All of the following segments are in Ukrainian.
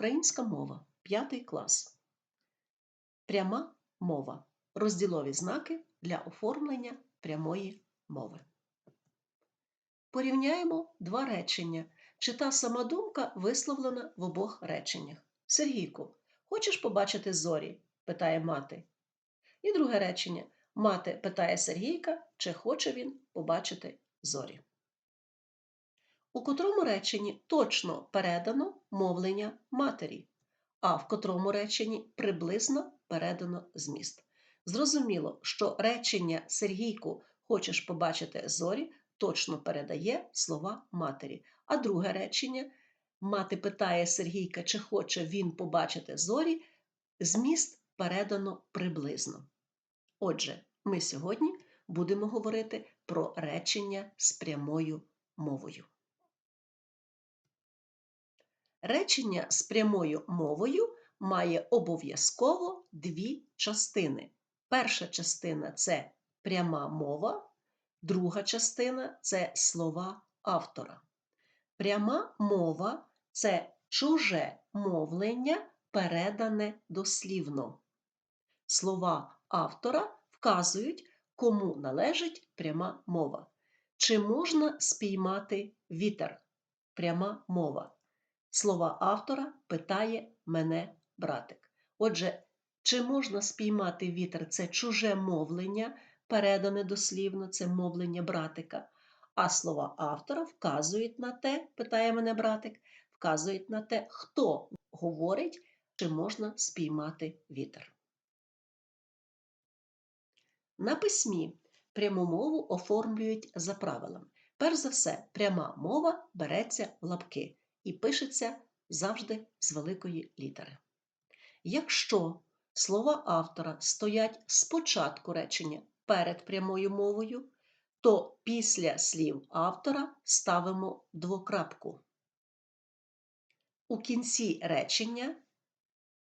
Українська мова, 5 клас. Пряма мова. Розділові знаки для оформлення прямої мови. Порівняємо два речення. Чи та сама думка висловлена в обох реченнях. Сергійку, хочеш побачити зорі? питає мати. І друге речення. Мати питає Сергійка, чи хоче він побачити зорі. У котрому реченні точно передано мовлення матері, а в котрому реченні приблизно передано зміст. Зрозуміло, що речення Сергійку хочеш побачити зорі точно передає слова матері, а друге речення мати питає Сергійка, чи хоче він побачити зорі, зміст передано приблизно. Отже, ми сьогодні будемо говорити про речення з прямою мовою. Речення з прямою мовою має обов'язково дві частини. Перша частина це пряма мова, друга частина це слова автора. Пряма мова це чуже мовлення, передане дослівно. Слова автора вказують, кому належить пряма мова. Чи можна спіймати вітер? Пряма мова. Слова автора питає мене братик. Отже, чи можна спіймати вітер це чуже мовлення, передане дослівно, це мовлення братика. А слова автора вказують на те, питає мене братик, вказують на те, хто говорить, чи можна спіймати вітер. На письмі пряму мову оформлюють за правилами. Перш за все, пряма мова береться в лапки і пишеться завжди з великої літери. Якщо слова автора стоять спочатку речення перед прямою мовою, то після слів автора ставимо двокрапку. У кінці речення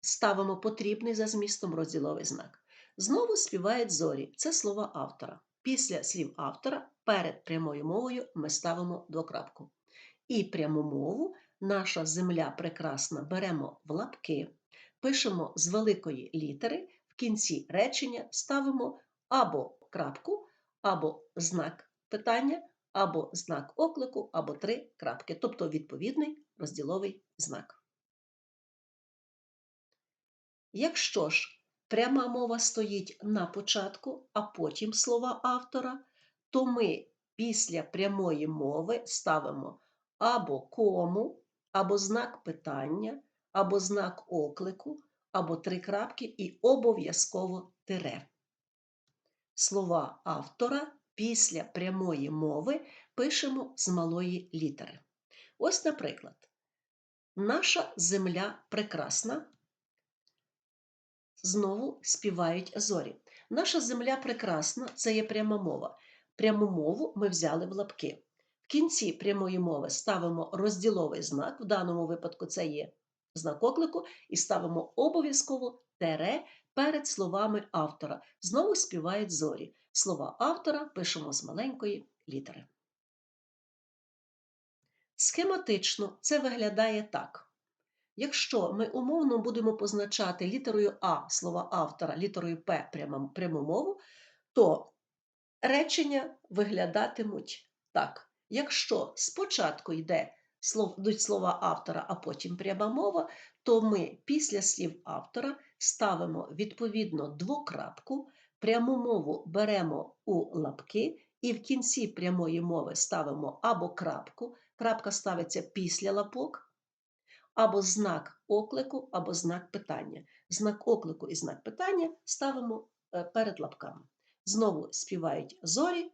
ставимо потрібний за змістом розділовий знак. Знову співають зорі це слова автора. Після слів автора перед прямою мовою ми ставимо двокрапку. І пряму мову наша земля прекрасна беремо в лапки, пишемо з великої літери, в кінці речення ставимо або крапку, або знак питання, або знак оклику, або три крапки, тобто відповідний розділовий знак. Якщо ж пряма мова стоїть на початку, а потім слова автора, то ми після прямої мови ставимо або кому, або знак питання, або знак оклику, або три крапки і обов'язково тире. Слова автора після прямої мови пишемо з малої літери. Ось, наприклад, наша земля прекрасна. Знову співають зорі. Наша земля прекрасна це є пряма мова. Пряму мову ми взяли в лапки. В кінці прямої мови ставимо розділовий знак, в даному випадку це є знак оклику, і ставимо обов'язково тере перед словами автора. Знову співають зорі. Слова автора пишемо з маленької літери. Схематично це виглядає так. Якщо ми умовно будемо позначати літерою А слова автора, літерою П пряму мову, то речення виглядатимуть так. Якщо спочатку йде йдуть слова автора, а потім пряма мова, то ми після слів автора ставимо відповідно двокрапку, пряму мову беремо у лапки, і в кінці прямої мови ставимо або крапку, крапка ставиться після лапок, або знак оклику, або знак питання. Знак оклику і знак питання ставимо е, перед лапками. Знову співають зорі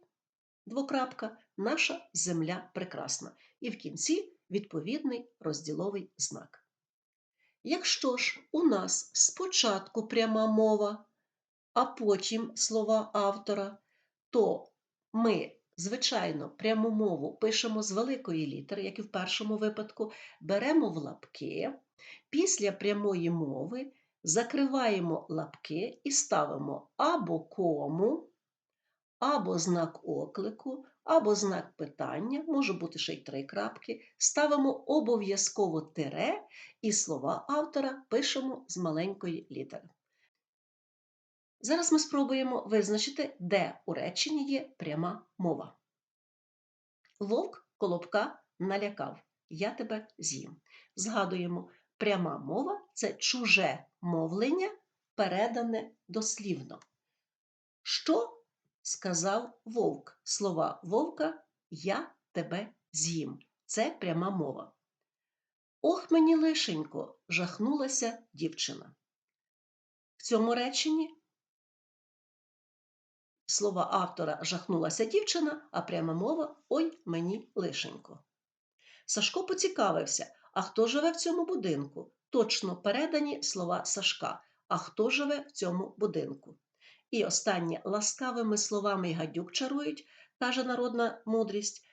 двокрапка, наша земля прекрасна. І в кінці відповідний розділовий знак. Якщо ж у нас спочатку пряма мова, а потім слова автора, то ми, звичайно, пряму мову пишемо з великої літери, як і в першому випадку, беремо в лапки, після прямої мови закриваємо лапки і ставимо або кому, або знак оклику, або знак питання, може бути ще й три крапки, ставимо обов'язково тире і слова автора пишемо з маленької літери. Зараз ми спробуємо визначити, де у реченні є пряма мова. Вовк колобка налякав. Я тебе з'їм. Згадуємо, пряма мова це чуже мовлення, передане дослівно. Що сказав вовк? Слова вовка Я тебе з'їм. Це пряма мова. Ох мені лишенько, жахнулася дівчина. В цьому реченні слова автора жахнулася дівчина, а пряма мова Ой мені лишенько. Сашко поцікавився, а хто живе в цьому будинку? Точно передані слова Сашка. А хто живе в цьому будинку? І останнє ласкавими словами гадюк чарують, каже народна мудрість.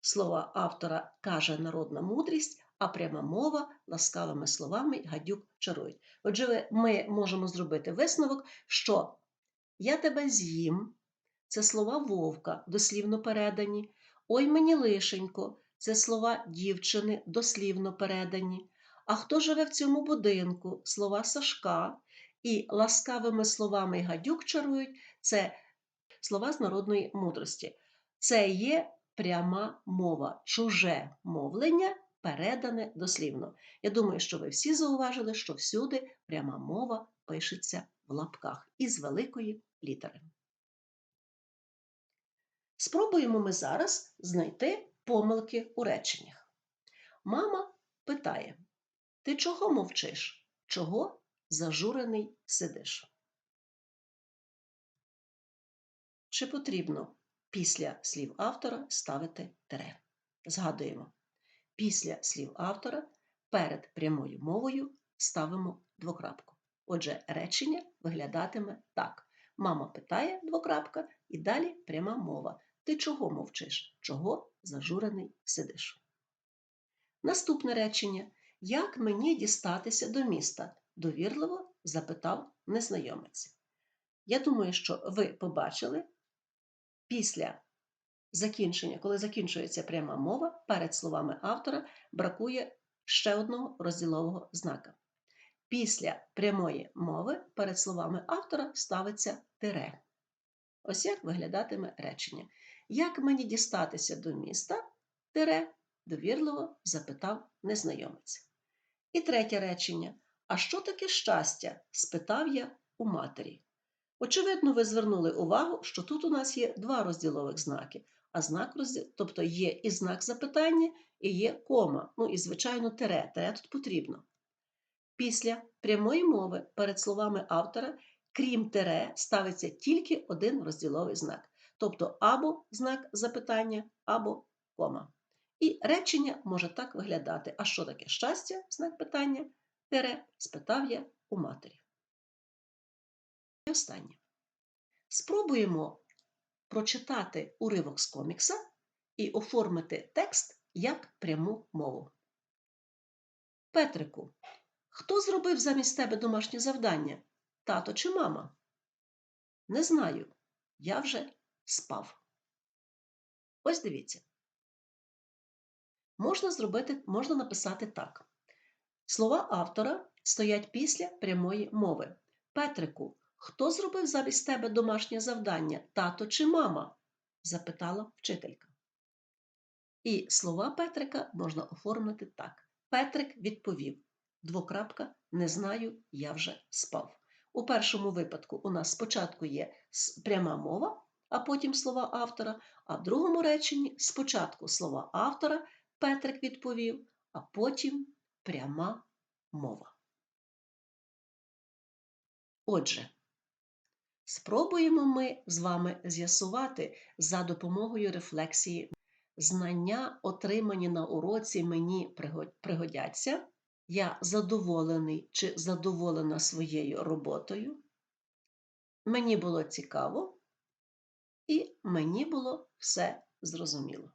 Слова автора каже народна мудрість, а пряма мова ласкавими словами гадюк чарують. Отже, ми можемо зробити висновок, що я тебе з'їм це слова вовка, дослівно передані. Ой мені лишенько це слова дівчини, дослівно передані. А хто живе в цьому будинку? Слова Сашка. І ласкавими словами гадюк чарують це слова з народної мудрості. Це є пряма мова, чуже мовлення, передане дослівно. Я думаю, що ви всі зауважили, що всюди пряма мова пишеться в лапках із великої літери. Спробуємо ми зараз знайти помилки у реченнях. Мама питає: Ти чого мовчиш? Чого зажурений сидиш? Чи потрібно після слів автора ставити тире? Згадуємо, після слів автора перед прямою мовою ставимо двокрапку. Отже, речення виглядатиме так. Мама питає двокрапка і далі пряма мова. Ти чого мовчиш? Чого зажурений сидиш? Наступне речення. Як мені дістатися до міста? Довірливо запитав незнайомець. Я думаю, що ви побачили після закінчення, коли закінчується пряма мова, перед словами автора бракує ще одного розділового знака. Після прямої мови перед словами автора ставиться тире. Ось як виглядатиме речення. Як мені дістатися до міста? Тире, довірливо запитав незнайомець. І третє речення. А що таке щастя? спитав я у матері. Очевидно, ви звернули увагу, що тут у нас є два розділових знаки, а знак розділ, тобто є і знак запитання, і є кома. Ну і, звичайно, тире. Тире тут потрібно. Після прямої мови перед словами автора, крім тире, ставиться тільки один розділовий знак тобто або знак запитання, або кома. І речення може так виглядати: а що таке щастя? Знак питання? Тере, спитав я у матері. І останнє. Спробуємо прочитати уривок з комікса і оформити текст як пряму мову. Петрику, хто зробив замість тебе домашнє завдання? Тато чи мама? Не знаю. Я вже спав. Ось дивіться. Можна зробити, можна написати так. Слова автора стоять після прямої мови. Петрику, хто зробив замість тебе домашнє завдання, тато чи мама? запитала вчителька. І слова Петрика можна оформити так. Петрик відповів: двокрапка, не знаю, я вже спав. У першому випадку у нас спочатку є пряма мова, а потім слова автора, а в другому реченні спочатку слова автора Петрик відповів, а потім пряма мова. Отже, спробуємо ми з вами з'ясувати за допомогою рефлексії знання, отримані на уроці, мені пригодяться. Я задоволений чи задоволена своєю роботою. Мені було цікаво, і мені було все зрозуміло.